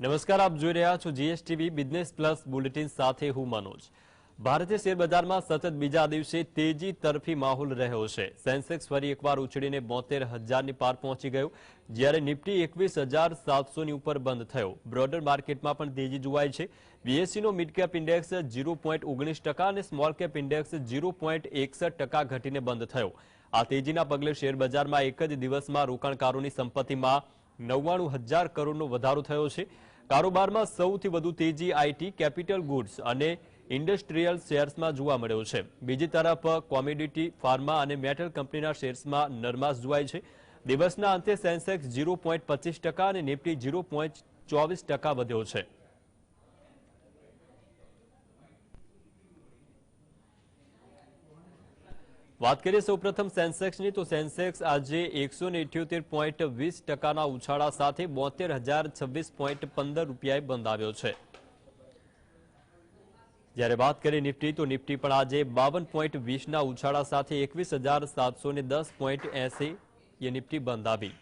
નમસ્કાર, આપ જોઈ રહ્યા છો જીએસટીવી બિઝનેસ પ્લસ બુલેટિન સાથે હું મનોજ. ભારતીય શેરબજારમાં સતત બીજા દિવસે તેજી તરફી માહોલ રહ્યો છે. સેન્સેક્સ ફરી એકવાર ઉછળીને બોતેર હજારની પાર પહોંચી ગયું, જ્યારે નિફ્ટી એકવીસ હજાર સાતસોની ઉપર બંધ થયો. બ્રોડર માર્કેટમાં પણ તેજી જોવાય છે. બીએસસીનો mid cap index zero point ઓગણીસ ટકા અને small cap index zero point એકસઠ ટકા ઘટીને બંધ થયો. આ તેજીના પગલે શેર બજારમાં એક જ દિવસમાં રોકાણકારોની સંપત્તિમાં નવ્વાણું હજાર કરોડનો વધારો થયો છે. કારોબારમાં સૌથી વધુ તેજી આઈટી, કેપિટલ ગુડ્સ અને ઇન્ડસ્ટ્રીયલ શેર્સમાં જોવા મળ્યો છે. બીજી તરફ, કોમોડિટી, ફાર્મા અને મેટલ કંપનીના શેર્સમાં નરમાશ જોવાય છે. દિવસના અંતે સેન્સેક્સ ઝીરો પોઈન્ટ પચીસ ટકા અને નિફ્ટી ઝીરો પોઈન્ટ ચોવીસ ટકા વધ્યો છે. વાત કરીએ સૌપ્રથમ સેન્સેક્સની, તો સેન્સેક્સ આજે એકસો પોઈન્ટ વીસ ટકાના ઉછાળા સાથે બોતેર હજાર છવ્વીસ પોઈન્ટ પંદર રૂપિયાએ બંધાવ્યો છે. જ્યારે વાત કરીએ નિફ્ટી, તો નિફ્ટી પણ આજે બાવન પોઈન્ટ વીસના ઉછાળા સાથે એકવીસ હજાર સાતસો ને દસ પોઈન્ટ એસી એ નિફ્ટી બંધાવી.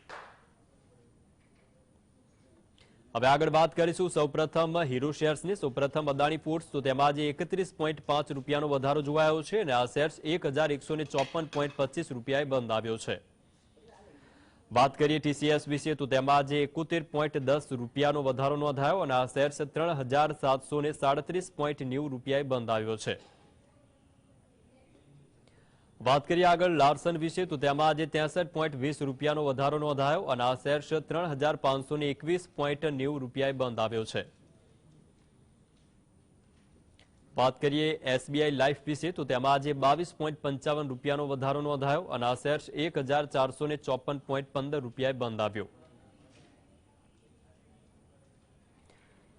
હવે આગળ વાત કરીશું સૌપ્રથમ હીરો શેર્સની. સૌપ્રથમ અદાણી પોર્ટ્સ તો તેમાં આજે એકત્રીસ પોઈન્ટ પાંચ રૂપિયાનો વધારો જોવાયો છે અને આ શેર્સ એક હજાર એકસો ને પોઈન્ટ પચીસ રૂપિયાએ બંધ આવ્યો છે. વાત કરીએ ટીસીએસ વિશે, તો તેમાં આજે એકોતેર પોઈન્ટ દસ રૂપિયાનો વધારો નોંધાયો અને આ શેર્સ ત્રણ હજાર સાતસો ને સાડત્રીસ પોઈન્ટ નેવું રૂપિયાએ બંધ આવ્યો છે. વાત કરીએ આગળ લાર્સન વિશે, તો તેમાં આજે ત્રેસઠ પોઈન્ટ વીસ રૂપિયાનો વધારો નોંધાયો અને આ શેર ત્રણ હજાર પાંચસો ને એકવીસ પોઈન્ટ નેવું રૂપિયાએ બંધ આવ્યો છે. વાત કરીએ એસબીઆઈ લાઈફ વિશે, તો તેમાં આજે બાવીસ પોઈન્ટ પંચાવન રૂપિયાનો વધારો નોંધાયો અને આ શેર એક હજાર ચારસો ને ચોપન પોઈન્ટ પંદર રૂપિયાએ બંધ આવ્યો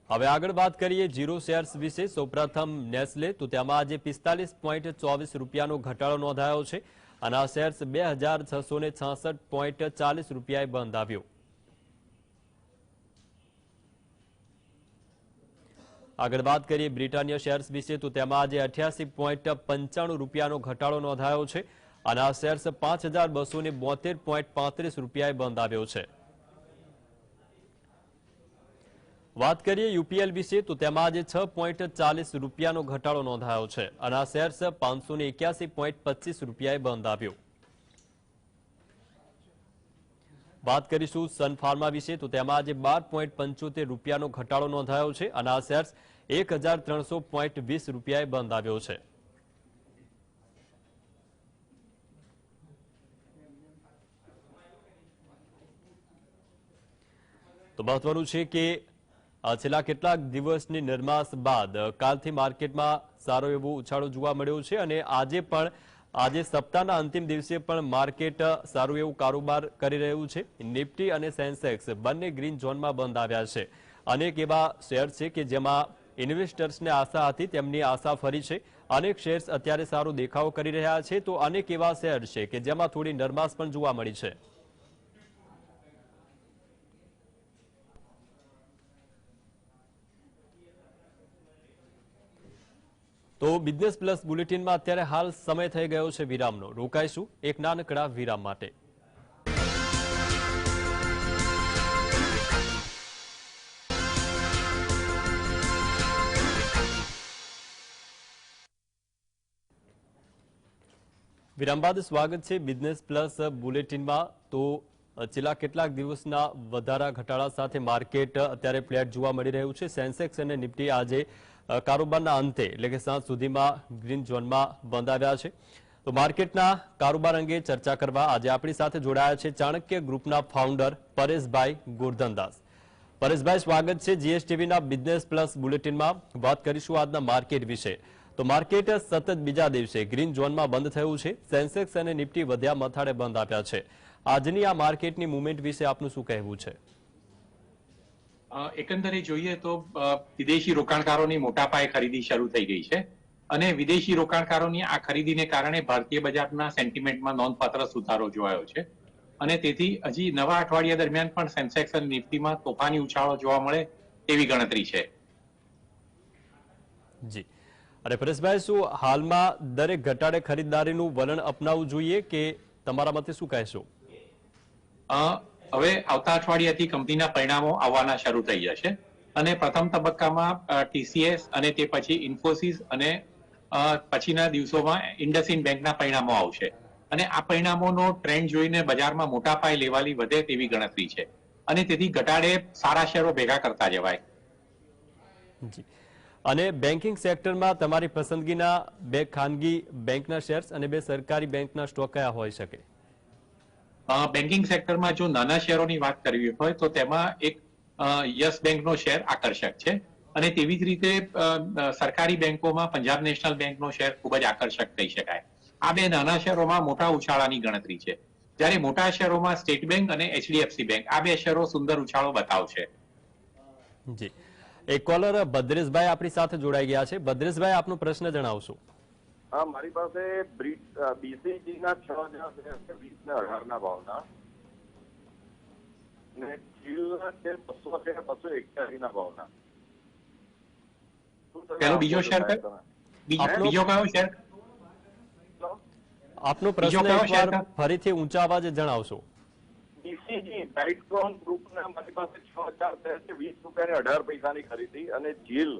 હવે આગળ વાત કરીએ જીરો શેર્સ વિશે. સૌપ્રથમ નેસ્લે તો તેમાં આજે પિસ્તાલીસ પોઈન્ટ ચોવીસ રૂપિયાનો ઘટાડો નોંધાયો છે અને આ શેર્સ બે હજાર છસો ને છાસઠ પોઈન્ટ ચાલીસ રૂપિયાએ બંધ આવ્યો આગળ વાત કરીએ બ્રિટાનિયા શેર્સ વિશે તો તેમાં આજે અઠ્યાસી પોઈન્ટ પંચાણું રૂપિયાનો ઘટાડો નોંધાયો છે અને આ શેર્સ પાંચ હજાર બસો ને બોતેર પોઈન્ટ પાંત્રીસ રૂપિયાએ બંધ આવ્યો છે. વાત કરીએ યુપીએલ વિશે, તો તેમાં આજે છ પોઈન્ટ ચાલીસ રૂપિયાનો ઘટાડો નોંધાયો છે અને આ શેર્સ પાંચસો ને એક્યાસી પોઈન્ટ પચીસ રૂપિયાએ બંધ આવ્યો વાત કરીશું સન ફાર્મા વિશે, તો તેમાં આજે બાર પોઈન્ટ પંચોતેર રૂપિયાનો ઘટાડો નોંધાયો છે અને આ શેર્સ એક હજાર ત્રણસો પોઈન્ટ વીસ રૂપિયાએ બંધ આવ્યો છે. તો મહત્વનું છે કે છેલ્લા કેટલાક દિવસની નિર્માસ બાદ કાલથી માર્કેટમાં સારો એવો ઉછાળો જોવા મળ્યો છે અને આજે પણ, આજે સપ્તાહના અંતિમ દિવસે પણ માર્કેટ સારું એવું કારોબાર કરી રહ્યું છે. નિફ્ટી અને સેન્સેક્સ બંને ગ્રીન ઝોનમાં બંધ આવ્યા છે. અનેક એવા શેર છે કે જેમાં ઇન્વેસ્ટર્સને આશા હતી, તેમની આશા ફરી છે. અનેક શેર્સ અત્યારે સારો દેખાવ કરી રહ્યા છે. તો અનેક એવા શેર છે કે જેમાં થોડી નરમાશ પણ જોવા મળી છે. તો બિઝનેસ પ્લસ બુલેટિનમાં અત્યારે હાલ સમય થઈ ગયો છે વિરામનો. રોકાઈશું એક નાનકડા વિરામ માટે. વિરામ બાદ સ્વાગત છે બિઝનેસ પ્લસ બુલેટિનમાં. તો છેલ્લા કેટલાક દિવસના વધારા ઘટાડા સાથે માર્કેટ અત્યારે ફ્લેટ જોવા મળી રહ્યું છે. સેન્સેક્સ અને નિફ્ટી આજે કારોબારના અંતે, એટલે કે સાંજ સુધીમાં ગ્રીન ઝોનમાં બંધ આવ્યા છે. તો માર્કેટના કારોબાર અંગે ચર્ચા કરવા આજે આપણી સાથે જોડાયા છે ચાણક્ય ગ્રુપના ફાઉન્ડર પરેશભાઈ ગોરધનદાસ. પરેશભાઈ, સ્વાગત છે જીએસટીવીના બિઝનેસ પ્લસ બુલેટિનમાં. વાત કરીશું આજના માર્કેટ વિશે. તો માર્કેટ સતત બીજા દિવસે ગ્રીન ઝોનમાં બંધ થયું છે. સેન્સેક્સ અને નિફ્ટી વધ્યા મથાળે બંધ આપ્યા છે. આજની આ માર્કેટની મુવમેન્ટ વિશે આપનું શું કહેવું છે? એકંદરે જોઈએ તો વિદેશી રોકાણકારોની મોટા પાયે ખરીદી શરૂ થઈ ગઈ છે અને વિદેશી રોકાણકારોની આ ખરીદીને કારણે ભારતીય બજારના સેન્ટિમેન્ટમાં નોંધપાત્ર સુધારો જોવાયો છે. અને તેથી હજી નવા અઠવાડિયા દરમિયાન પણ સેન્સેક્સ અને નિફ્ટીમાં તોફાની ઉછાળો જોવા મળે તેવી ગણતરી છે. જી. અને પરેશભાઈ શું હાલમાં દરેક ઘટાડે ખરીદદારીનું વલણ અપનાવવું જોઈએ કે તમારા મતે શું કહેશો? હવે આવતા અઠવાડિયાથી કંપનીના પરિણામો આવવાના શરૂ થઈ જશે. અને પ્રથમ તબક્કામાં ટીસીએસ અને તે પછી ઇન્ફોસિસ અને પછીના દિવસોમાં ઇન્ડસઇન્ડ બેંકના પરિણામો આવશે. અને આ પરિણામોનો ટ્રેન્ડ જોઈને બજારમાં મોટા પાયે લેવાલી વધે તેવી ગણતરી છે. અને તેથી ઘટાડે સારા શેરો ભેગા કરતા જવાય. અને બેન્કિંગ સેક્ટરમાં તમારી પસંદગીના બે ખાનગી બેંકના શેર્સ અને બે સરકારી બેંકના સ્ટોક કયા હોઈ શકે? બેન્કિંગ સેક્ટરમાં જો નાના શેરોની વાત કરવી હોય તો તેમાં એક યસ બેંકનો શેર આકર્ષક છે. અને તેવી જ રીતે સરકારી બેંકોમાં પંજાબ નેશનલ બેંકનો શેર ખૂબ જ આકર્ષક કહી શકાય. આ બે નાના શેરોમાં મોટા ઉછાળાની ગણતરી છે. જ્યારે મોટા શેરોમાં સ્ટેટ બેંક અને એચડીએફસી બેંક, આ બે શેરો સુંદર ઉછાળો બતાવશે. જી. એક કોલર ભદ્રેશભાઈ આપણી સાથે જોડાઈ ગયા છે. ભદ્રેશભાઈ, આપનો પ્રશ્ન જણાવશો. હા મારી પાસે બીસીજી ના છ હજાર છે વીસ ને અઢાર ના ભાવના. ને ચીલ ના છે બસો છે બસો એક્યાસી ના ભાવના પેલો બીજો શેર બીજો કયો શેર આપનો પ્રશ્ન કયો એકવાર ફરીથી ઊંચા અવાજે જણાવશો. બીસીજી બ્રાઇટક્રોન ગ્રુપના મારી પાસે છ હજાર શેર છે વીસ રૂપિયા ને અઢાર પૈસાની ખરીદી. અને જીલ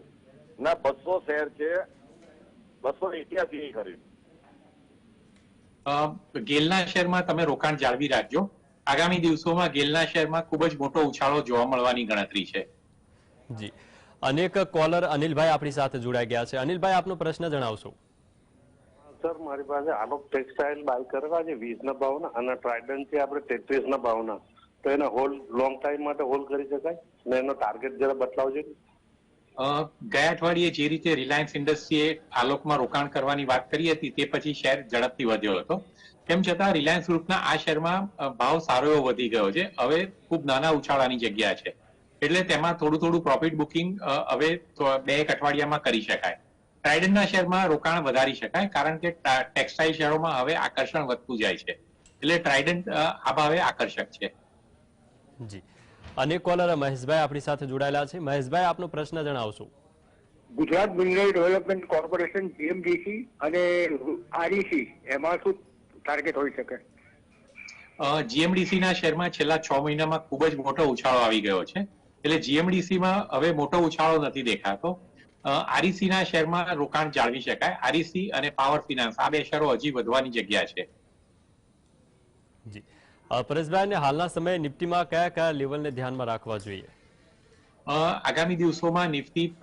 ના બસો શેર છે બસો એક્યાસી ગેલના શેરમાં તમે રોકાણ જાળવી રાખજો. આગામી દિવસોમાં ગેલના શેરમાં ખૂબ જ મોટો ઉછાળો જોવા મળવાની ગણતરી છે. જી. અનેક કોલર અનિલભાઈ આપણી સાથે જોડાઈ ગયા છે. અનિલભાઈ આપનો પ્રશ્ન જણાવશો. સર મારી પાસે આલોક ટેક્સટાઇલ બાય કરવા છે વીસ ના ભાવના અને ટ્રાઇડન્ટ છે આપણે તેત્રીસ ના ભાવના તો એને હોલ્ડ લોંગ ટાઈમ માટે હોલ્ડ કરી શકાય? ને એનો ટાર્ગેટ જરા બતલાવજો અ, ગયા અઠવાડિયે જે રીતે રિલાયન્સ ઇન્ડસ્ટ્રીએ આલોકમાં રોકાણ કરવાની વાત કરી હતી તે પછી શેર ઝડપથી વધ્યો હતો. તેમ છતાં રિલાયન્સ ગ્રુપના આ શેરમાં ભાવ સારો એવો વધી ગયો છે. હવે ખૂબ નાના ઉછાળાની જગ્યા છે. એટલે તેમાં થોડું થોડું પ્રોફિટ બુકિંગ હવે બે એક અઠવાડિયામાં કરી શકાય. ટ્રાઇડનના શેરમાં રોકાણ વધારી શકાય કારણ કે ટેક્સટાઇલ શેરોમાં હવે આકર્ષણ વધતું જાય છે. એટલે ટ્રાઇડન આ ભાવે આકર્ષક છે. જી. અનેક કોલર મહેશભાઈ આપણી સાથે જોડાયેલા છે. મહેશભાઈ આપનો પ્રશ્ન જણાવશો. Gujarat Mineral Development Corporation GMDC અને આરઈસી એમાં શું ટાર્ગેટ હોઈ શકે? જીએમડીસી ના શેરમાં છેલ્લા છ મહિનામાં ખૂબ જ મોટો ઉછાળો આવી ગયો છે. એટલે જીએમડીસી માં હવે મોટો ઉછાળો નથી દેખાતો. આરઈસી ના શેરમાં રોકાણ જાળવી શકાય. આરઈસી અને પાવર ફિનાન્સ આ બે શેરો હજી વધવાની જગ્યા છે. જી. અ, પરેશભાઈ હાલના સમયે નિફ્ટીમાં કયા કયા લેવલને ધ્યાનમાં રાખવા જોઈએ? અ, આગામી દિવસોમાં નિફ્ટી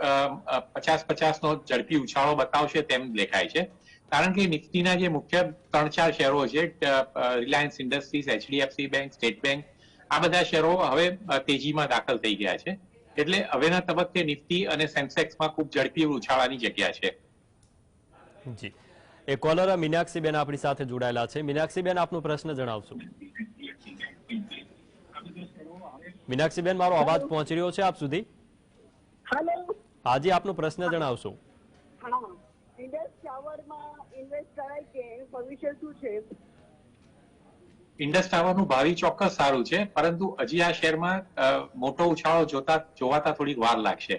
પચાસ પચાસ નો ઝડપી ઉછાળો બતાવશે તેમ દેખાય છે. કારણ કે નિફ્ટીના જે મુખ્ય ત્રણ ચાર શેરો છે Reliance Industries HDFC Bank State Bank આ બધા શેરો હવે તેજીમાં દાખલ થઈ ગયા છે. એટલે હવેના તબક્કે નિફ્ટી અને સેન્સેક્સમાં ખૂબ ઝડપી ઉછાળાની જગ્યા છે. જી. એ કોલર મીનાક્ષીબેન આપણી સાથે જોડાયેલા છે. મીનાક્ષીબેન આપનો પ્રશ્ન જણાવશો. મીનાક્ષીબેન મારો અવાજ પહોંચી રહ્યો છે આપ સુધી? હેલો હાજી આપનો પ્રશ્ન જણાવશો. હા. ઇન્ડસ ટાવરમાં ઇન્વેસ્ટ કરાય કે ભવિષ્ય શું છે? ઇન્ડસ ટાવરનું ભાવિ ચોક્કસ સારું છે પરંતુ હજી આ શેરમાં મોટો ઉછાળો જોતા જોવાતા થોડીક વાર લાગશે.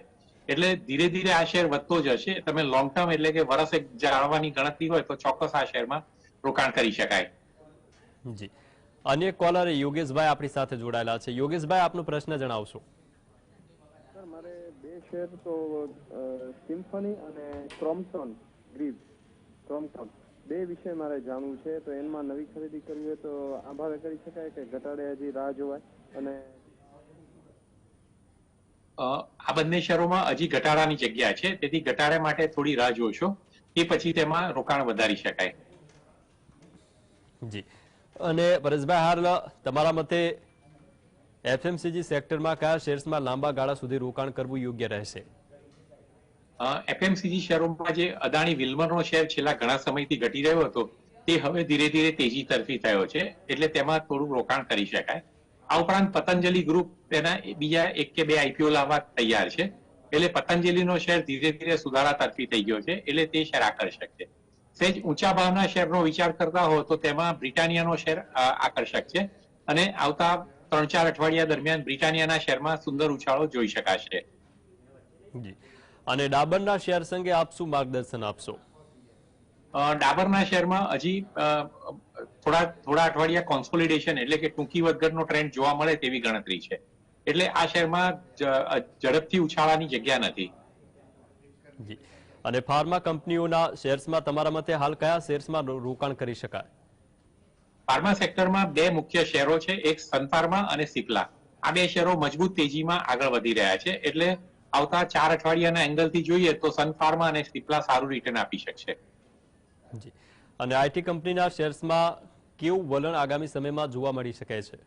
એટલે ધીરે ધીરે આ શેર વધતો જશે. તમે લોંગ ટર્મ એટલે કે વર્ષ એક જાળવવાની ગણતરી હોય તો ચોક્કસ આ શેરમાં રોકાણ કરી શકાય. જી. અન્ય કોલર યોગેશભાઈ આપણી સાથે જોડાયેલા છે. યોગેશભાઈ આપનો પ્રશ્ન જણાવશો. સર મારે બે શેર તો સિમ્ફની અને ક્રોમ્પટન ગ્રીવ ક્રોમ્પટન બે વિશે મારે જાણવું છે તો એમાં નવી ખરીદી કરવી હોય તો આ ભાવે કરી શકાય કે ઘટાડે હજી રાહ જોવાય? અને આ બંને શેરોમાં હજી ઘટાડાની જગ્યા છે તેથી ઘટાડા માટે થોડી રાહ જોશો. એ પછી તેમાં રોકાણ વધારી શકાય. જી. અને પરેશભાઈ, હાલ તમારા મતે એફએમસીજી સેક્ટરમાં કયા શેર્સમાં લાંબા ગાળા સુધી રોકાણ કરવું યોગ્ય રહેશે? એફએમસીજી શેરોમાં જે અદાણી વિલ્મરનો શેર છેલ્લા ઘણા સમયથી ઘટી રહ્યો હતો, તે હવે ધીરે ધીરે તેજી તરફી થયો છે, એટલે તેમાં થોડું રોકાણ કરી શકાય. આ ઉપરાંત પતંજલિ ગ્રુપ તેના બીજા એક કે બે આઈપીઓ લાવવા તૈયાર છે, એટલે પતંજલિનો શેર ધીરે ધીરે સુધારા તરફી થઈ ગયો છે, એટલે તે શેર આકર્ષક છે. સહેજ ઊંચા ભાવના શેરનો વિચાર કરતા હો તો તેમાં બ્રિટાનિયાનો શેર આકર્ષક છે. અને આવતા ત્રણ ચાર અઠવાડિયા દરમિયાન બ્રિટાનિયાના શેરમાં સુંદર ઉછાળો જોઈ શકાશે. જી. અને ડાબરના શેર સંગે આપ શું માર્ગદર્શન આપશો? ડાબરના શેરમાં હજી થોડા થોડા અઠવાડિયા કોન્સોલિડેશન એટલે કે ટૂંકી વધઘટનો ટ્રેન્ડ જોવા મળે તેવી ગણતરી છે. એટલે આ શેરમાં ઝડપથી ઉછાળાની જગ્યા નથી. જી. અને ફાર્મા કંપનીઓના શેર્સમાં તમારા મતે હાલ કયા શેર્સમાં રોકાણ કરી શકાય? ફાર્મા સેક્ટરમાં બે મુખ્ય શેરો છે એક સનફાર્મા અને સિપ્લા. આ બે શેરો મજબૂત તેજીમાં આગળ વધી રહ્યા છે એટલે આવતા ચાર અઠવાડિયાના એંગલથી જોઈએ તો સનફાર્મા અને સિપ્લા સારું રિટર્ન આપી શકશે. જી. અને આઈટી કંપનીના શેર્સમાં કેવું વલણ આગામી સમયમાં જોવા મળી શકે છે?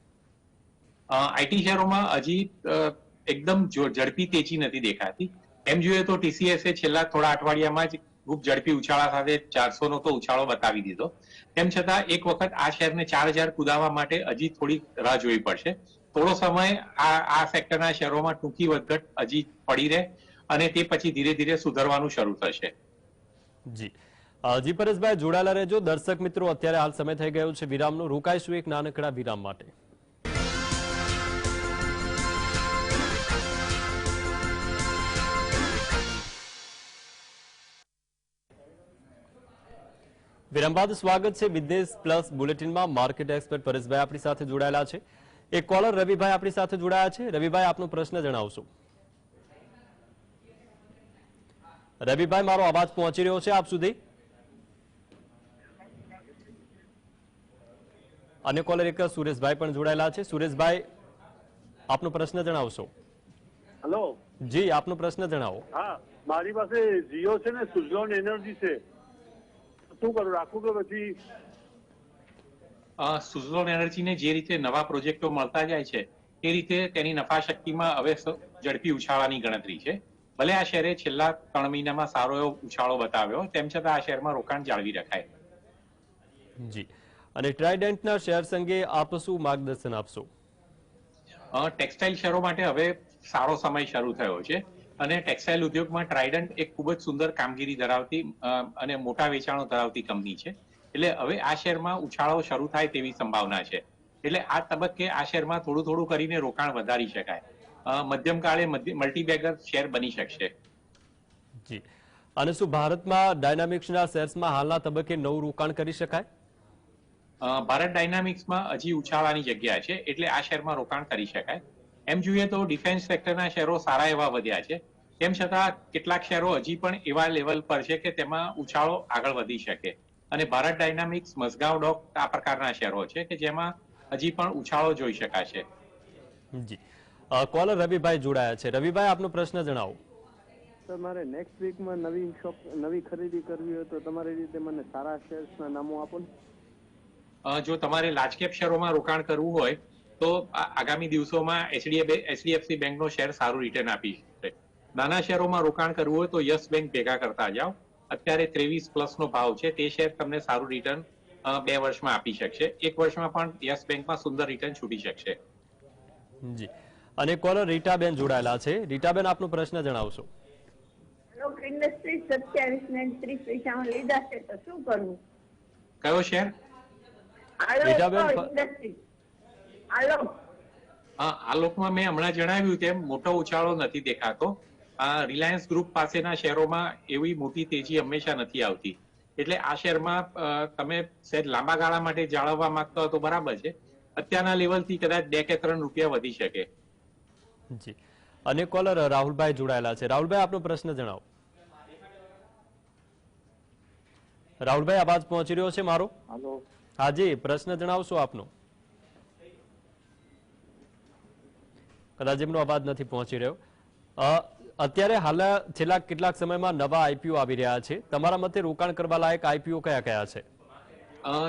આઈટી શેરોમાં હજી એકદમ ઝડપી તેજી નથી દેખાતી. એમ જોઈએ તો ટીસીએસે છેલ્લા થોડા અઠવાડિયામાં જ ખૂબ ઝડપી ઉછાળા સાથે ચારસો નો તો ઉછાળો બતાવી દીધો. તેમ છતાં એક વખત આ શેરને ચાર હજાર કુદાવા માટે હજી થોડી રાહ જોવી પડશે. થોડો સમય આ આ સેક્ટરના શેરોમાં ટૂંકી વધઘટ હજી પડી રહે અને તે પછી ધીરે ધીરે સુધરવાનું શરૂ થશે. જી. જી પરેશભાઈ, જોડાયેલા રહેજો. દર્શક મિત્રો, અત્યારે હાલ સમય થઈ ગયો છે વિરામનો. રોકાઈશું એક નાનકડા વિરામ માટે. વિરામ બાદ સ્વાગત છે બિઝનેસ પ્લસ બુલેટિનમાં માર્કેટ એક્સપર્ટ પરેશભાઈ આપણી સાથે જોડાયેલા છે. એક કોલર રવિભાઈ આપણી સાથે જોડાયા છે. રવિભાઈ આપનો પ્રશ્ન જણાવશો. રવિભાઈ મારો અવાજ પહોંચી રહ્યો છે આપ સુધી? અને કોલર એક સુરેશભાઈ પણ જોડાયેલા છે. સુરેશભાઈ આપનો પ્રશ્ન જણાવશો. હેલો જી આપનો પ્રશ્ન જણાવો. હા મારી પાસે જીઓ છે ને સુઝલોન એનર્જી છે. શું કરું રાખું કે પછી? સુઝલોન એનર્જીને જે રીતે નવા પ્રોજેક્ટો મળતા જાય છે તે રીતે તેની નફા શક્તિમાં હવે ઝડપી ઉછાળાની ગણતરી છે. ભલે આ શેરે છેલ્લા ત્રણ મહિનામાં સારો એવો ઉછાળો બતાવ્યો તેમ છતાં આ શેરમાં રોકાણ જાળવી રખાય. જી. અને ટ્રાઇડન્ટના શેર સંગે આપ શું માર્ગદર્શન આપશો? ટેક્સટાઇલ શેરો માટે હવે સારો સમય શરૂ થયો છે. અને ટેક્સટાઇલ ઉદ્યોગમાં ટ્રાઇડન્ટ એક ખૂબ જ સુંદર કામગીરી ધરાવતી અને મોટા વેચાણો ધરાવતી કંપની છે. એટલે હવે આ શેરમાં ઉછાળો શરૂ થાય તેવી સંભાવના છે. એટલે આ તબક્કે આ શેરમાં થોડું થોડું કરીને રોકાણ વધારી શકાય. મધ્યમ કાળે મલ્ટીબેગર શેર બની શકશે. જી. અને શું ભારતમાં ડાયનામિક્સના શેર્સમાં હાલના તબક્કે નવું રોકાણ કરી શકાય? ભારત ડાયનામિક્સમાં હજી ઉછાળાની જગ્યા છે. એટલે આ શેરમાં રોકાણ કરી શકાય. એમ જોઈએ તો ડિફેન્સ સેક્ટરના શેરો સારા એવા વધ્યા છે. તેમ છતાં કેટલાક શેરો હજી પણ એવા લેવલ પર છે કે તેમાં ઉછાળો આગળ વધી શકે. અને ભારત ડાયનામિક્સ મસગાંવ ડોક આ પ્રકારના શેરો છે કે જેમાં હજી પણ ઉછાળો જોઈ શકાશે. જી. કોલર રવિભાઈ જોડાયા છે. રવિભાઈ આપનો પ્રશ્ન જણાવો. સર મારે નેક્સ્ટ વીકમાં નવી શોપ નવી ખરીદી કરવી હોય તો તમારી રીતે મને સારા શેર્સના નામો આપો જો તમારે લાર્જ કેપ શેરોમાં રોકાણ કરવું હોય તો આગામી દિવસોમાં એચડીએફસી બેંકનો શેર સારું રિટર્ન આપી શકે. નાના શેરોમાં રોકાણ કરવું હોય તો યસ બેંક ભેગા કરતા જાઓ. અત્યારે ત્રેવીસ પ્લસ નો ભાવ છે તે શેર તમને સારું રિટર્ન બે વર્ષમાં આપી શકશે. એક વર્ષમાં પણ યસ બેંકમાં સુંદર રિટર્ન છૂટી શકશે. જી. અને કોલર રીટાબેન જોડાયેલા છે. રીટાબેન આપનો પ્રશ્ન જણાવશો. લોક ઇન્ડસ્ટ્રી સત્યાવીસ ને ત્રીસ પૈસામાં લીધા છે તો શું કરવું? કયો શેર? રીટાબેન, આલોક પ- ઇન્ડસ્ટ્રી આલોક હા આ મેં હમણાં જણાવ્યું તેમ મોટો ઉછાળો નથી દેખાતો. આ રિલાયન્સ ગ્રુપ પાસેના શેરોમાં એવી મોટી તેજી હંમેશા નથી આવતી. એટલે આ શેરમાં તમે સહેજ લાંબા ગાળા માટે જાળવવા માંગતા હો તો બરાબર છે. અત્યારના લેવલથી કદાચ બે કે ત્રણ રૂપિયા વધી શકે. જી. અને કોલર રાહુલભાઈ જોડાયેલા છે. રાહુલભાઈ આપનો પ્રશ્ન જણાવો. રાહુલભાઈ અવાજ પહોંચી રહ્યો છે મારો? હાલો. હાજી પ્રશ્ન જણાવશો આપનો. કદાચ એમનો અવાજ નથી પહોંચી રહ્યો. અત્યારે હાલ છેલ્લા કેટલાક સમયમાં નવા આઈપીઓ આવી રહ્યા છે. તમારા મતે રોકાણ કરવા લાયક આઈપીઓ કયા કયા છે?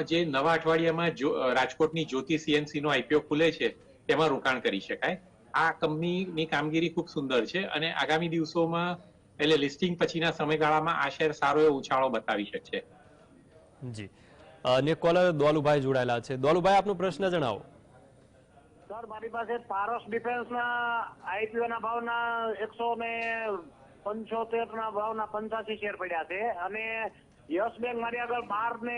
જે નવા અઠવાડિયામાં રાજકોટની જ્યોતિ સીએનસી નો આઈપીઓ ખુલે છે તેમાં રોકાણ કરી શકાય. આ કંપનીની કામગીરી ખૂબ સુંદર છે અને આગામી દિવસોમાં એટલે લિસ્ટિંગ પછીના સમયગાળામાં આ શેર સારો એવો ઉછાળો બતાવી શકશે. જી. અને કોલર દોલુભાઈ જોડાયેલા છે. દોલુભાઈ આપનો પ્રશ્ન જણાવો. સર મારી પાસે પારસ ડિફેન્સના આઈપીઓ ના ભાવના એકસો ને પંચોતેર ના ભાવના પંચાસી શેર પડ્યા છે અને યસ બેંક મારી આગળ બાર ને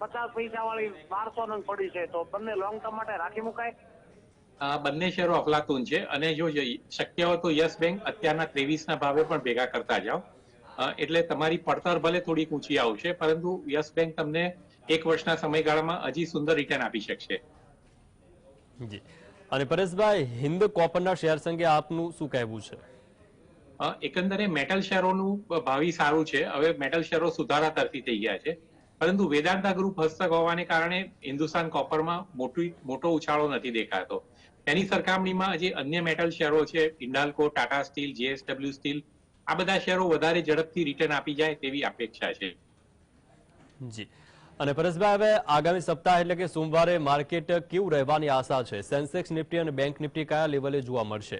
પચાસ પૈસા વાળી બારસો નંગ પડી છે. તો બંને લોંગ ટર્મ માટે રાખી મુકાય? આ બંને શેરો અફલાતુન છે અને જો શક્ય હોય તો યસ બેંક અત્યારના ત્રેવીસ ના ભાવે પણ ભેગા કરતા જાઓ. એટલે તમારી પડતર ભલે થોડીક ઊંચી આવશે પરંતુ યસ બેંક તમને એક વર્ષના સમયગાળામાં હજી સુંદર રિટર્ન આપી શકશે. જી. અને પરેશભાઈ હિન્દ કોપરના શેર સંગે આપનું શું કહેવું છે? એકંદરે મેટલ શેરોનું ભાવિ સારું છે. હવે મેટલ શેરો સુધારા તરફી થઈ ગયા છે. પરંતુ વેદાંતા ગ્રુપ હસ્તક હોવાને કારણે હિન્દુસ્તાન કોપરમાં મોટી મોટો ઉછાળો નથી દેખાતો. તેની સરખામણીમાં જે અન્ય મેટલ શેરો છે Hindalco Tata Steel JSW Steel આ બધા શેરો વધારે ઝડપથી રિટર્ન આપી જાય તેવી અપેક્ષા છે. જી. અને પરેશભાઈ હવે આગામી સપ્તાહ એટલે કે સોમવારે માર્કેટ કેવું રહેવાની આશા છે? સેન્સેક્સ નિફ્ટી અને બેંક નિફ્ટી કયા લેવલે જોવા મળશે?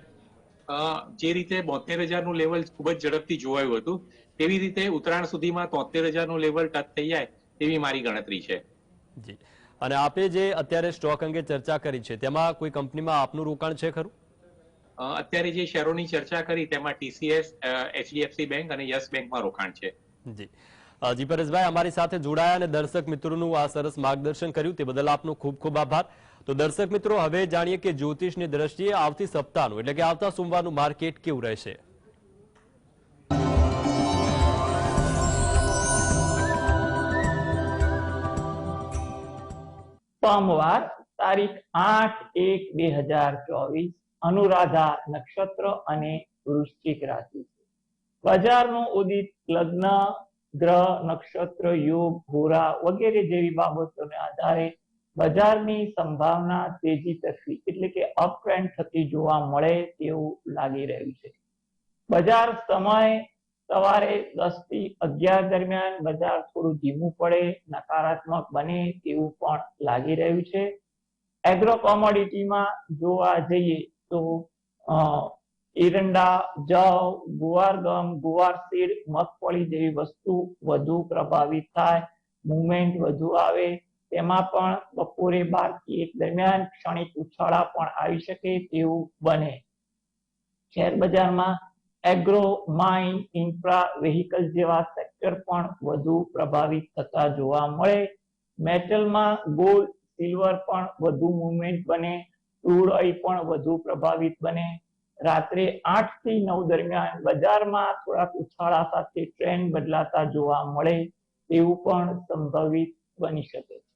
જે રીતે બોતેર હજારનું લેવલ ખૂબ જ ઝડપથી જોવાયું હતું તેવી રીતે ઉત્તરાયણ સુધીમાં તોતેર હજારનું લેવલ ટચ થઈ જાય તેવી મારી ગણતરી છે. જી. અને આપે જે અત્યારે સ્ટોક અંગે ચર્ચા કરી છે તેમાં કોઈ કંપનીમાં આપનું રોકાણ છે ખરું? અત્યારે જે શેરોની ચર્ચા કરી તેમાં ટીસીએસ એચડીએફસી બેંક અને યસ બેંકમાં રોકાણ છે. જી. જી પરેશભાઈ, અમારી સાથે જોડાયા અને દર્શક મિત્રોનું આ સરસ માર્ગદર્શન કર્યું. તે બદલ આપનો ખૂબ ખૂબ આભાર. તો દર્શક મિત્રો, હવે જાણીએ કે જ્યોતિષની દ્રષ્ટિએ આવતી સપ્તાહનું, એટલે કે આવતા સોમવારનું માર્કેટ કેવું રહેશે? સોમવાર તારીખ આઠ એક બે હજાર ચોવીસ, અનુરાધા નક્ષત્ર અને વૃશ્ચિક રાશિ બજારનું ઉદિત લગ્ન ગ્રહ, નક્ષત્ર, યોગ હોરા વગેરે જેવી બાબતોને આધારે બજારની સંભાવના તેજી તરફી એટલે કે અપ ટ્રેન્ડ થતી જોવા મળે તેવું લાગી રહ્યું છે. બજાર સમય સવારે દસથી અગિયાર દરમિયાન બજાર થોડું ધીમું પડે, નકારાત્મક બને તેવું પણ લાગી રહ્યું છે. એગ્રો કોમોડિટીમાં જોવા જઈએ તો એરંડા જવ, ગુવાર ગમ, ગુવાર સીડ મગફળી જેવી વસ્તુ વધુ પ્રભાવિત થાય, મુવમેન્ટ વધુ આવે, તેમાં પણ બપોરે બારથી એક દરમિયાન ક્ષણિક ઉછાળા પણ આવી શકે તેવું બને. શેર બજારમાં એગ્રો, માઇન, ઇન્ફ્રા, વેહિકલ જેવા સેક્ટર પણ વધુ પ્રભાવિત થતા જોવા મળે. મેટલમાં ગોલ્ડ, સિલ્વર પણ વધુ મુવમેન્ટ બને ક્રૂડ ઓઇલ પણ વધુ પ્રભાવિત બને. રાત્રે આઠથી નવ દરમિયાન બજારમાં થોડાક ઉછાળા સાથે ટ્રેન્ડ બદલાતા જોવા મળે તેવું પણ સંભવિત બની શકે. છે